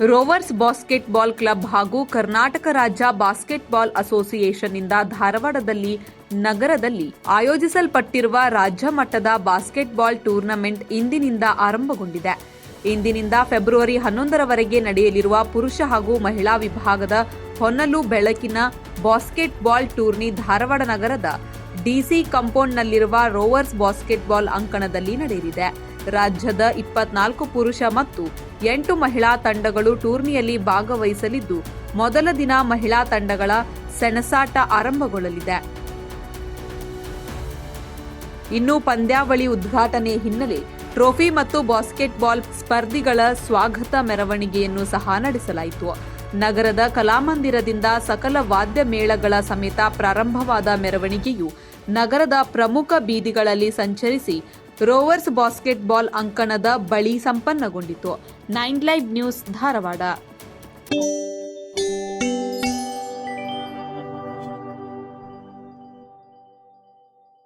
Rovers basketball club ಹಾಗೂ ಕರ್ನಾಟಕ ರಾಜ್ಯ basketball ಅಸೋಸಿಯೇಷನ್ನಿಂದ ಧಾರವಾಡದಲ್ಲಿ ನಗರದಲ್ಲಿ ಆಯೋಜಿಸಲ್ಪಟ್ಟಿರುವ ರಾಜ್ಯ ಮಟ್ಟದ ಬಾಸ್ಕೆಟ್ಬಾಲ್ ಟೂರ್ನಮೆಂಟ್ ಇಂದಿನಿಂದ ಆರಂಭಗೊಂಡಿದೆ. ಇಂದಿನಿಂದ ಫೆಬ್ರವರಿ ಹನ್ನೊಂದರವರೆಗೆ ನಡೆಯಲಿರುವ ಪುರುಷ ಹಾಗೂ ಮಹಿಳಾ ವಿಭಾಗದ ಹೊನ್ನಲು ಬೆಳಕಿನ ಬಾಸ್ಕೆಟ್ಬಾಲ್ ಟೂರ್ನಿ ಧಾರವಾಡ ನಗರದ ಡಿಸಿ ಕಾಂಪೌಂಡ್ನಲ್ಲಿರುವ ರೋವರ್ಸ್ ಬಾಸ್ಕೆಟ್ಬಾಲ್ ಅಂಕಣದಲ್ಲಿ ನಡೆಯಲಿದೆ. ರಾಜ್ಯದ ಇಪ್ಪತ್ನಾಲ್ಕು ಪುರುಷ ಮತ್ತು ಎಂಟು ಮಹಿಳಾ ತಂಡಗಳು ಟೂರ್ನಿಯಲ್ಲಿ ಭಾಗವಹಿಸಲಿದ್ದು, ಮೊದಲ ದಿನ ಮಹಿಳಾ ತಂಡಗಳ ಸೆಣಸಾಟ ಆರಂಭಗೊಳ್ಳಲಿದೆ. ಇನ್ನು ಪಂದ್ಯಾವಳಿ ಉದ್ಘಾಟನೆ ಹಿನ್ನೆಲೆ ಟ್ರೋಫಿ ಮತ್ತು ಬಾಸ್ಕೆಟ್ಬಾಲ್ ಸ್ಪರ್ಧಿಗಳ ಸ್ವಾಗತ ಮೆರವಣಿಗೆಯನ್ನು ಸಹ ನಡೆಸಲಾಯಿತು. ನಗರದ ಕಲಾಮಂದಿರದಿಂದ ಸಕಲ ವಾದ್ಯ ಮೇಳಗಳ ಸಮೇತ ಪ್ರಾರಂಭವಾದ ಮೆರವಣಿಗೆಯು ನಗರದ ಪ್ರಮುಖ ಬೀದಿಗಳಲ್ಲಿ ಸಂಚರಿಸಿ ರೋವರ್ಸ್ ಬಾಸ್ಕೆಟ್ಬಾಲ್ ಅಂಕಣದ ಬಳಿ ಸಂಪನ್ನಗೊಂಡಿತು. Nine live news Dharwad.